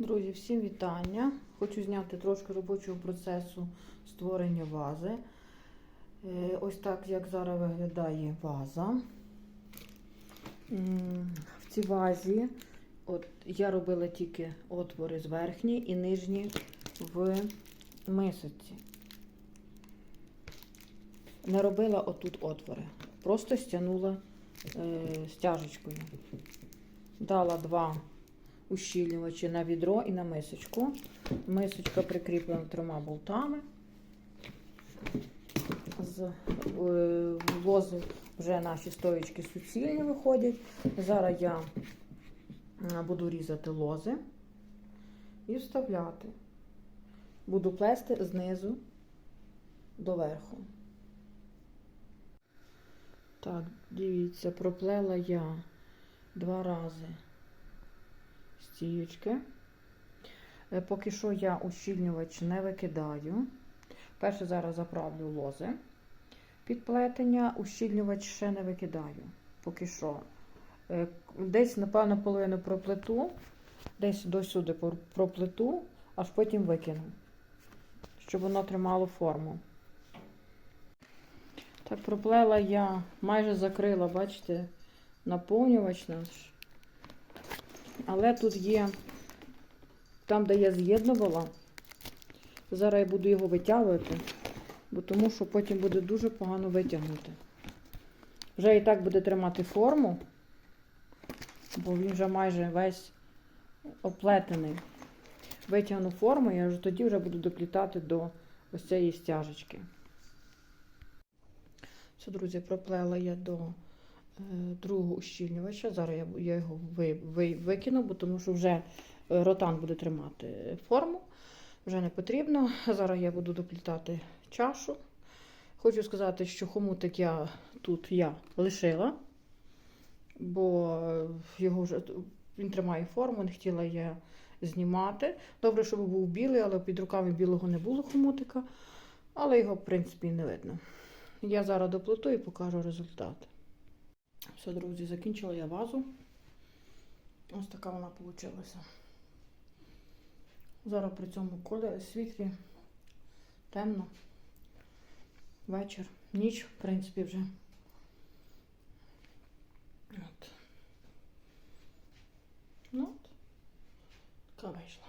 Друзі, всім вітання. Хочу зняти трошки робочого процесу створення вази. Е, Ось так, як зараз виглядає ваза. В цій вазі от, я робила тільки отвори з верхньої і нижні в мисочці. Не робила отут отвори. Просто стягнула е, стяжечкою. Дала два ущільнювачі на відро і на мисочку. Мисочка прикріплена трьома болтами. З е, лози вже наші стоїчки суцільні виходять. Зараз я е, буду різати лози і вставляти. Буду плести знизу до верху. Так, дивіться, проплела я два рази стіючки. Е, Поки що я ущільнювач не викидаю. Перше зараз заправлю лози під плетення, ущільнювач ще не викидаю. Поки що. Е, Десь, напевно, половину проплету, десь до сюди проплету, аж потім викину, щоб воно тримало форму. Так, проплела я, майже закрила, бачите, наповнювач наш. Але тут є, там, де я з'єднувала, зараз я буду його витягувати, бо тому що потім буде дуже погано витягнути. Вже і так буде тримати форму, бо він вже майже весь оплетений. Витягну форму, я вже тоді вже буду доплітати до ось цієї стяжечки. Все, друзі, проплела я до другого ущільнювача. Зараз я, його ви, ви, викину, бо тому що вже е, ротан буде тримати форму. Вже не потрібно. Зараз я буду доплітати чашу. Хочу сказати, що хомутик я тут я лишила, бо е, його вже він тримає форму, не хотіла я знімати. Добре, щоб був білий, але під руками білого не було хомутика, але його, в принципі, не видно. Я зараз доплету і покажу результат. Все, друзі, закінчила я вазу. Ось така вона вийшла. Зараз при цьому кольорі світлі, темно. Вечір, ніч, в принципі, вже. От. Ну, от. Така вийшла.